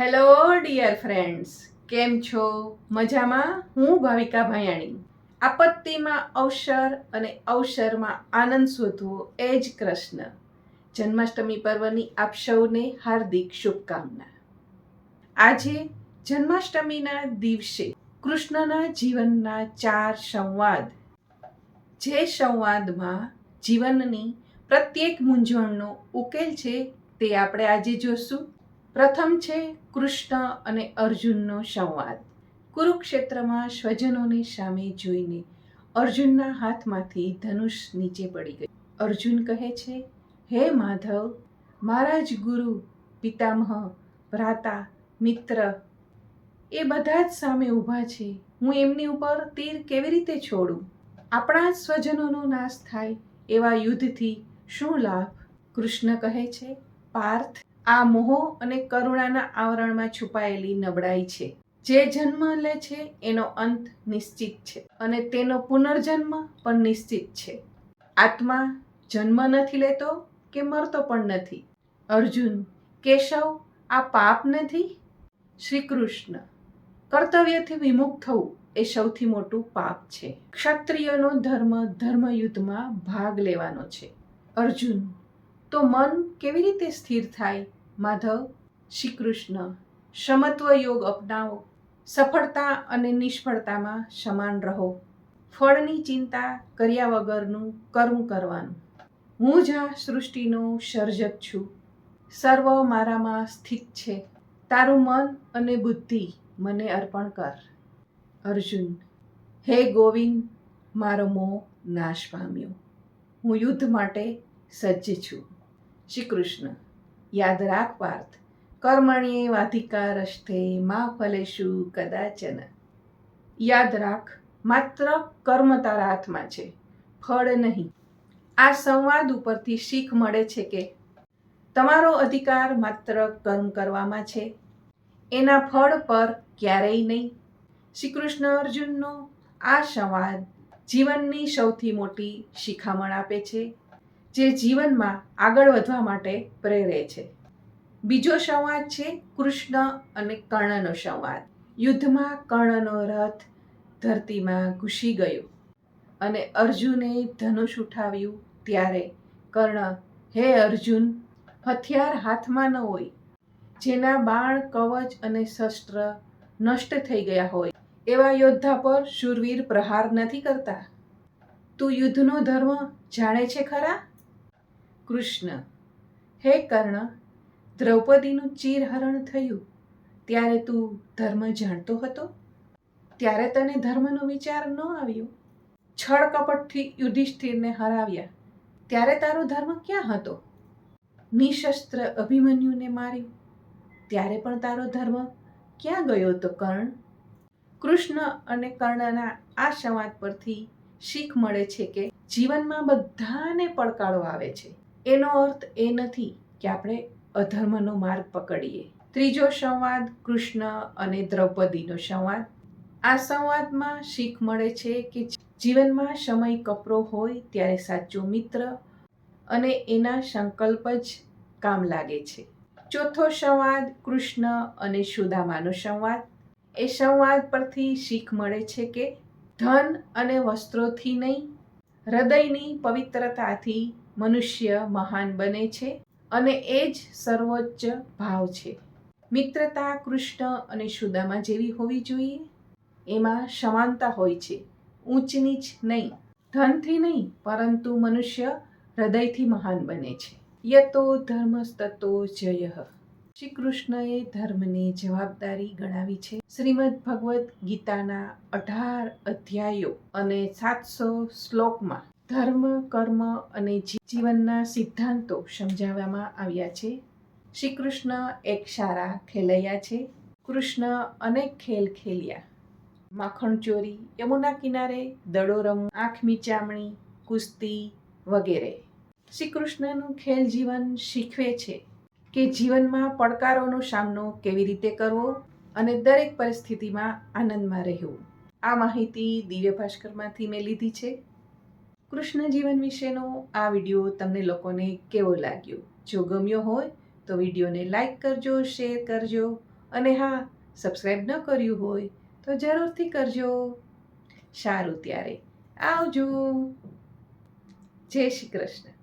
Hello dear friends કેમ છો? મજામાં? હું ભાવિકા ભાયાણી. આપત્તિમાં અવસર અને અવસરમાં આનંદ શોધવો એ જ કૃષ્ણ. જન્માષ્ટમી પર્વની આપ સૌને હાર્દિક શુભકામના. આજે જન્માષ્ટમીના દિવસે કૃષ્ણના જીવનના ચાર સંવાદ. જે સંવાદમાં જીવનની પ્રત્યેક મૂંઝવણનો ઉકેલ છે તે આપણે આજે જોશું. પ્રથમ છે કૃષ્ણ અને અર્જુનનો સંવાદ. કુરુક્ષેત્રમાં સ્વજનોને સામે જોઈને અર્જુનના હાથમાંથી ધનુષ નીચે પડી ગયું અર્જુન કહે છે, હે માધવ, મારા જ ગુરુ, પિતામહ, ભ્રાતા, મિત્ર, એ બધા જ સામે ઊભા છે. હું એમની ઉપર તીર કેવી રીતે છોડું? આપણા જ સ્વજનોનો નાશ થાય એવા યુદ્ધથી શું લાભ? કૃષ્ણ કહે છે, પાર્થ આ મોહ અને કરુણાના આવરણમાં છુપાયેલી નબળાઈ છે. જે જન્મ લે છે, એનો અંત નિશ્ચિત છે અને તેનો પુનર્જન્મ પણ નિશ્ચિત છે. આત્મા જન્મ નથી લેતો કે મરતો પણ નથી. અર્જુન, કેશવ, આ પાપ નથી? શ્રી કૃષ્ણ કર્તવ્યથી વિમુખ થવું એ સૌથી મોટું પાપ છે. ક્ષત્રિયનો ધર્મ ધર્મયુદ્ધમાં ભાગ લેવાનો છે. અર્જુન તો મન કેવી રીતે સ્થિર થાય? માધવ શ્રી કૃષ્ણ સમત્વ યોગ અપનાવો. સફળતા અને નિષ્ફળતામાં સમાન રહો. ફળની ચિંતા કર્યા વગરનું કરવું કરવાનું. હું જ આ સૃષ્ટિનો સર્જક છું. સર્વ મારામાં સ્થિત છે. તારું મન અને બુદ્ધિ મને અર્પણ કર. અર્જુન, હે ગોવિંદ, મારો મોહ નાશ પામ્યો. હું યુદ્ધ માટે સજ્જ છું. શ્રી કૃષ્ણ યાદ રાખ પાર્થ કર્મણીએ વાધિકારસ્તે મા ફલેશુ કદાચન. યાદ રાખ, માત્ર કર્મ તારા હાથમાં છે, ફળ નહીં. આ સંવાદ ઉપરથી શીખ મળે છે કે, તમારો અધિકાર માત્ર કર્મ કરવામાં છે. એના ફળ પર ક્યારેય નહીં. શ્રી કૃષ્ણ અર્જુનનો આ સંવાદ જીવનની સૌથી મોટી શિખામણ આપે છે. જે જીવનમાં આગળ વધવા માટે પ્રેરે છે. બીજો સંવાદ છે કૃષ્ણ અને કર્ણનો સંવાદ. યુદ્ધમાં કર્ણનો રથ ધરતીમાં ઘૂસી ગયો અને અર્જુને ધનુષ ઉઠાવ્યું ત્યારે કર્ણ, હે અર્જુન, હથિયાર હાથમાં ન હોય. જેના બાણ, કવચ અને શસ્ત્ર નષ્ટ થઈ ગયા હોય, એવા યોદ્ધા પર શૂરવીર પ્રહાર નથી કરતા. તું યુદ્ધનો ધર્મ જાણે છે ખરા? કૃષ્ણ. હે કર્ણ, દ્રૌપદીનું ચીરહરણ થયું. ત્યારે તું ધર્મ જાણતો હતો? ત્યારે તને ધર્મનો વિચાર ન આવ્યો? છળ કપટથી યુધિષ્ઠિરને હરાવ્યા. ત્યારે તારો ધર્મ ક્યાં હતો? નિશસ્ત્ર અભિમન્યુને માર્યું. ત્યારે પણ તારો ધર્મ ક્યાં ગયો તો કર્ણ? કૃષ્ણ અને કર્ણના આ સંવાદ પરથી શીખ મળે છે કે જીવનમાં બધાને પડકારો આવે છે. એનો અર્થ એ નથી કે આપણે અધર્મનો માર્ગ પકડીએ. ત્રીજો સંવાદ કૃષ્ણ અને દ્રૌપદીનો સંવાદ. આ સંવાદમાં શીખ મળે છે કે જીવનમાં સમય કપરો હોય ત્યારે સાચો મિત્ર અને એના સંકલ્પ જ કામ લાગે છે. ચોથો સંવાદ કૃષ્ણ અને સુદામાનો સંવાદ. એ સંવાદ પરથી શીખ મળે છે કે ધન અને વસ્ત્રોથી નહીં, હૃદયની પવિત્રતાથી મનુષ્ય મહાન બને છે અને એ જ સર્વોચ્ચ ભાવ છે. મિત્રતા કૃષ્ણ અને સુદામા જેવી હોવી જોઈએ. એમાં સમાનતા હોય છે. ઊંચ નીચ નહીં, ધનથી નહીં, પરંતુ મનુષ્ય હૃદયથી મહાન બને છે. યતો ધર્મસ્તતો જય. શ્રી કૃષ્ણએ ધર્મની જવાબદારી ગણાવી છે. શ્રીમદ ભગવદ્ ગીતાના અઢાર અધ્યાયો અને સાતસો શ્લોકમાં ધર્મ, કર્મ અને જીવનના સિદ્ધાંતો સમજાવવામાં આવ્યા છે. શ્રી કૃષ્ણ એક સારા ખેલૈયા છે. કૃષ્ણ અનેક ખેલ ખેલ્યા. માખણ ચોરી, યમુના કિનારે દડો રમવું, આંખ મીચામણી, કુસ્તી વગેરે. શ્રી કૃષ્ણનું ખેલ જીવન શીખવે છે કે જીવનમાં પડકારોનો સામનો કેવી રીતે કરવો અને દરેક પરિસ્થિતિમાં આનંદમાં રહેવું. આ માહિતી દિવ્ય ભાસ્કરમાંથી મેં લીધી છે. કૃષ્ણ જીવન વિશેનો આ વીડિયો તમને લોકોને કેવો લાગ્યો? જો ગમ્યો હોય, તો વિડીયોને લાઈક કરજો, શેર કરજો, અને હા સબસ્ક્રાઈબ ન કર્યું હોય, તો જરૂરથી કરજો. સારું ત્યારે. આવજો. જય શ્રી કૃષ્ણ.